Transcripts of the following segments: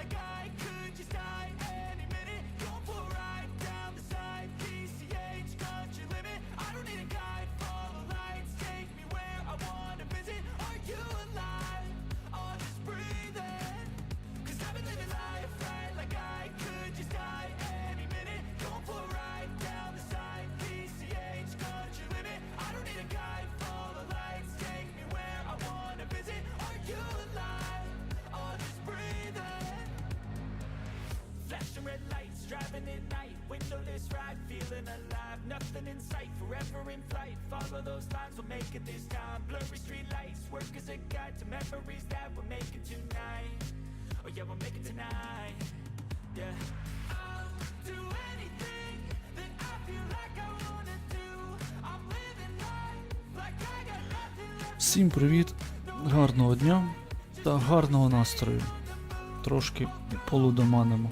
like I could Follow those lines, we'll make it this time. Blurry street lights, work as a guide to memories that we're making tonight. Oh yeah, we'll make it tonight. Yeah. I'll do anything that I feel like I wanna do. I'm living life like I got nothing left. Всім привіт, гарного дня та гарного настрою. Трошки полудоманимо.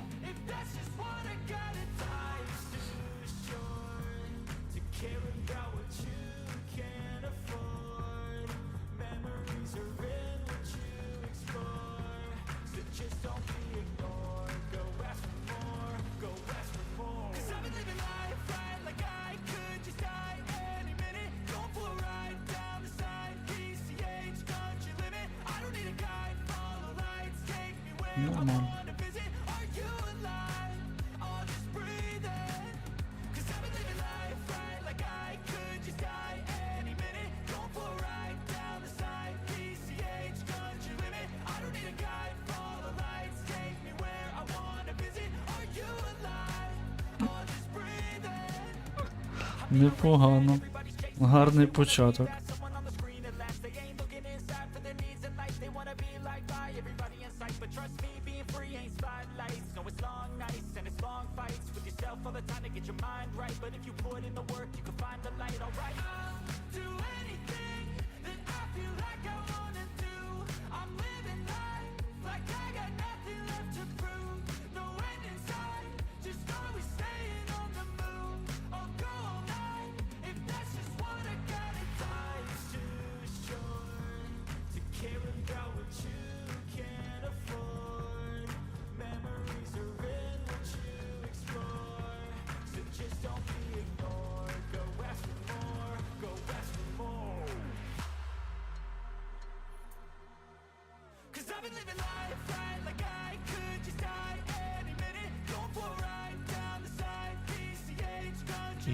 Breathing? Непогано. Гарний початок.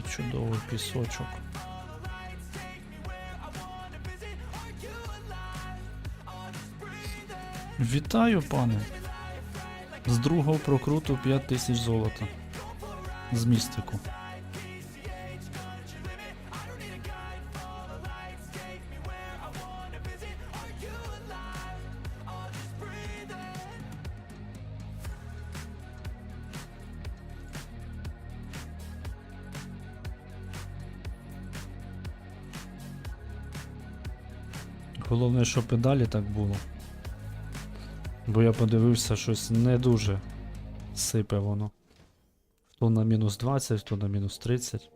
Or пісочок. Вітаю, пане! З другого прокруту 5 тисяч золота. З містику. Головне, щоб і далі так було. Бо я подивився, щось не дуже сипе воно. Хто на мінус 20, хто на мінус 30.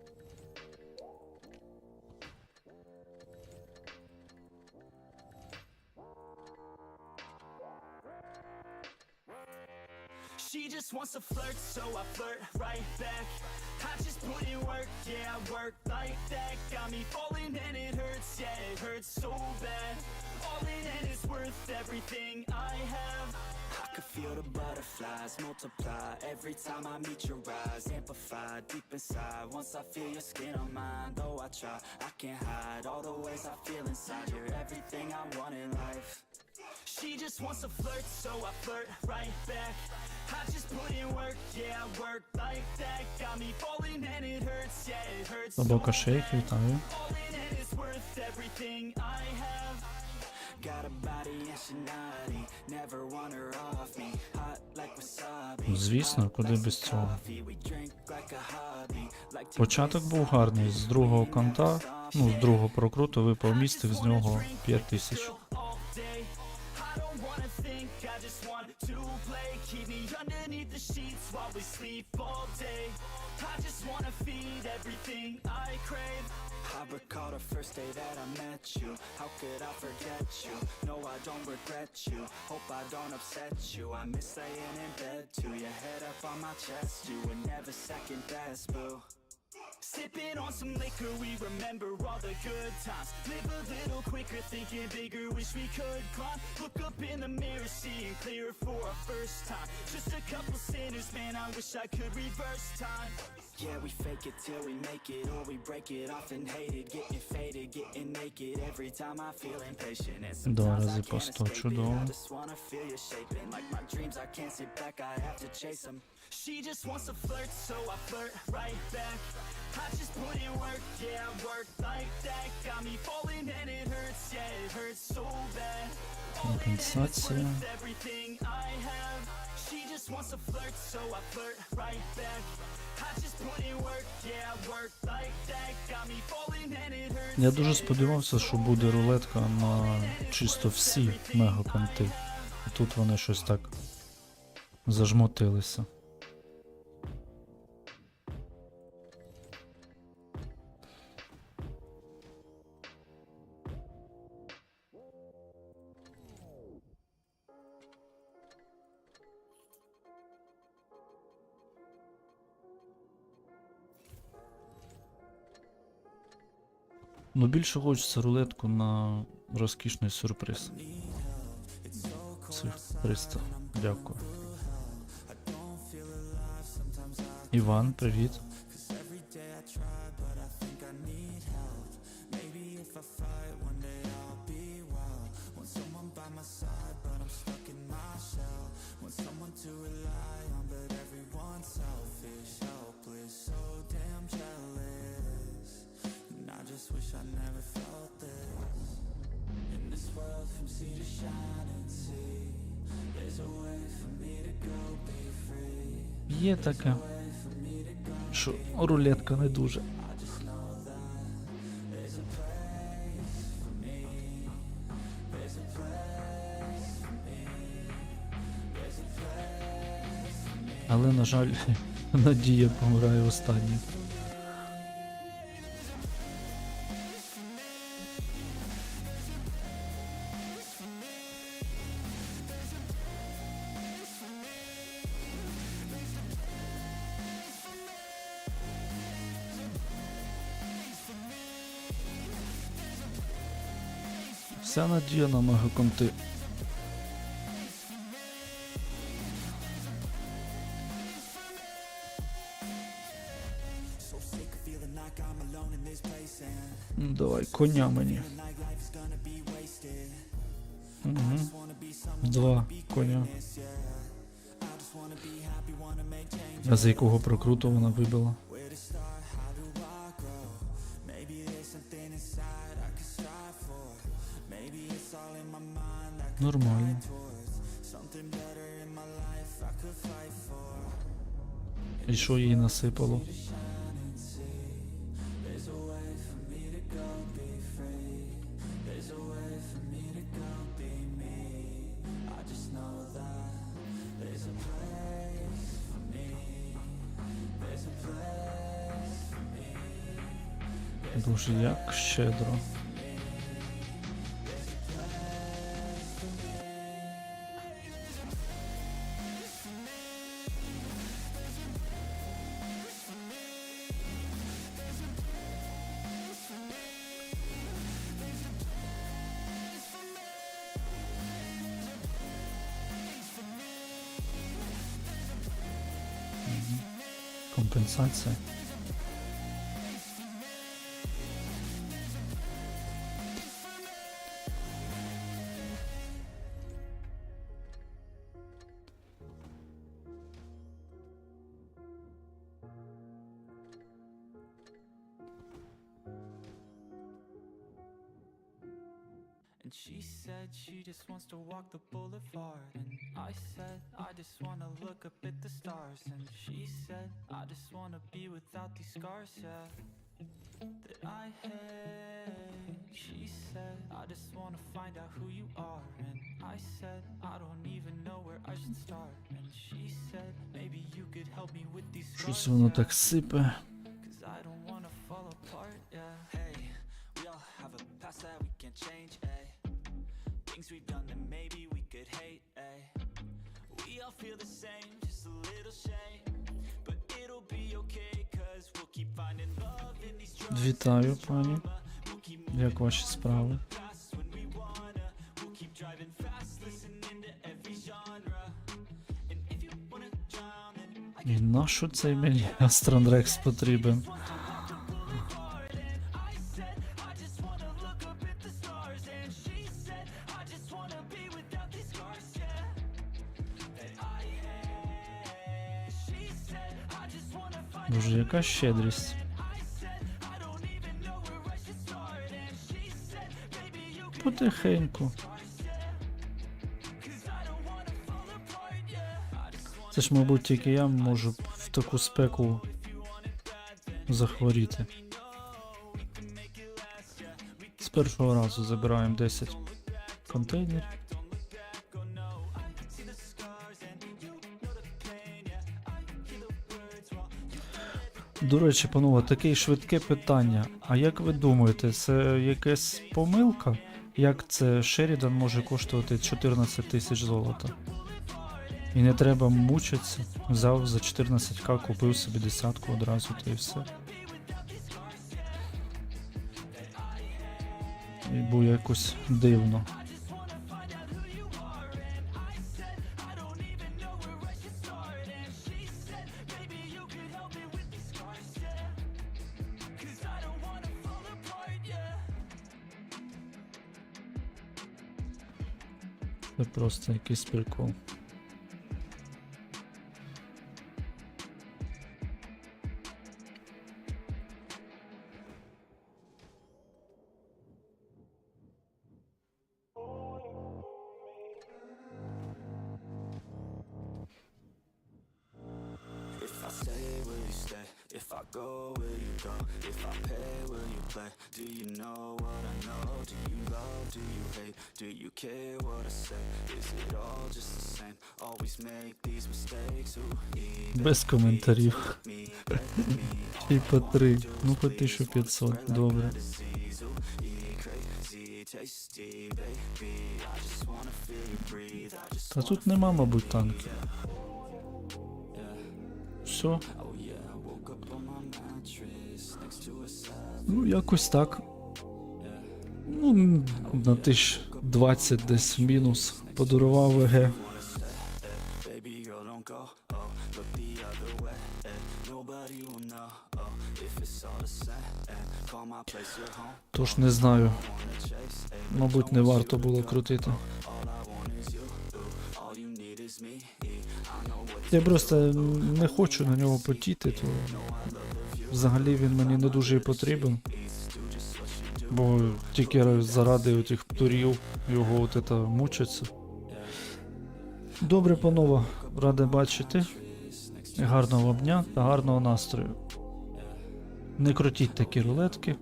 Like that. Got me falling and it hurts, yeah, it hurts so bad. All in and it's worth everything I have. I could feel the butterflies multiply every time I meet your eyes. Amplify deep inside. Once I feel your skin on mine, though I try, I can't hide all the ways I feel inside. You're everything I want in life. She just wants to flirt, so I flirt right back. I just put in work, yeah, I work like that. Got me falling and it hurts, yeah, it hurts. Собака шейк, вітаю. all and it's worth everything I have. Got a body and she never want her off me. Hot like wasabi. Звісно, куди без цього. Початок був гарний. З другого конта, ну, з другого прокруту випав містик, з нього 5 just want to play. Keep me underneath the sheets while we sleep all day. I just wanna feed everything I crave. I recall the first day that I met you. How could I forget you? No, I don't regret you. Hope I don't upset you. I miss laying in bed too. Your head up on my chest. You were never second best, boo Sipping on some liquor, we remember all the good times Live a little quicker, thinking bigger, wish we could climb Look up in the mirror, seeing clearer for our first time Just a couple sinners, man, I wish I could reverse time yeah, we fake it till we make it, or we break it off and hate it. Getting faded, getting naked every time I feel impatient. And sometimes I can't escape it. I just wanna feel you shaping. Like my dreams, I can't sit back, I have to chase them. She just wants to flirt, so I flirt right back. I just put in work, yeah, work like that. Got me falling and it hurts, yeah, it hurts so bad. All in it's worth everything I have. She just wants to flirt, so I flirt right back. I just put in work, yeah, work like that. Got me falling and it hurts. Я дуже сподівався, що буде рулетка на чисто всі мегаконти. А тут вони щось так зажмотилися. Ну більше хочеться рулетку на розкішний сюрприз. Сюрприз. Дякую. Іван, привіт. Є таке. Що рулетка не дуже. Але, на жаль, надія помирає останнє. Вся надія на мегаконти. Ну, Давай, коня мені. Угу. Два коня. А за якого прокруту вона вибила? Нормально. І що їй насипало? Дуже як щедро. Компенсація. And she said she just wants to walk the boulevard. And I said, I just wanna look up at the stars. And she said, I just wanna be without these scars, yeah. That I hate. She said, I just wanna find out who you are. And I said, I don't I should start. And she said, maybe you could help me with these Щось scars, воно yeah. так сипе. Cause I don't wanna fall apart, yeah. Hey, we all have a past that we can't change, eh? Things we've done that maybe we could hate, eh? We all feel the same, just a little shame. Вітаю, пані. Як ваші справи? past when we wanna. We'll keep yeah I just wanna Це ж, мабуть, тільки я можу в таку спеку захворіти. З першого разу забираємо 10 контейнерів. До речі, панове, таке швидке питання. А як ви думаєте, це якась помилка? Як це Шерідан може коштувати 14 тисяч золота? І не треба мучитися. Взяв за 14к, купив собі десятку одразу та і все. І було якось дивно. Просто якийсь прикол. Hate? Do you care what I say? Is it all just the same? Always make these mistakes. Ooh, eat Без коментарів. me, let me І по 3, ну по 1500, добре. crazy, tasty, baby. I just wanna feel you breathe. I just Та тут нема, мабуть, танків. Все. Oh yeah, I woke up on my mattress next to a sad Ну, якось так. Ну, на тисяч 20 десь мінус. Подарував ВГ. Oh, eh. Oh, eh. Тож не знаю. Eh. Мабуть, не варто було крутити. Eh. Я просто не хочу на нього потіти, то взагалі він мені не дуже і потрібен. Бо тільки заради тих турів його от це мучиться. Добре, панове, радий бачити. Гарного вам дня та гарного настрою. Не крутіть такі рулетки.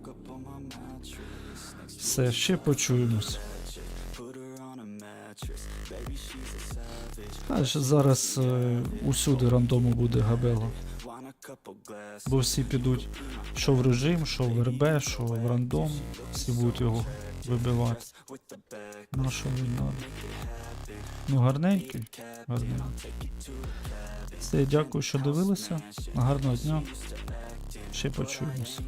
Все, ще почуємось. Аж зараз е, усюди рандому буде glasses. Бо всі підуть що в режим, що в РБ, що в рандом. Всі будуть його вибивати. Ну що він надо? Ну гарненький. Гарненький. Все, дякую, що дивилися. Гарного дня. Ще. Yeah.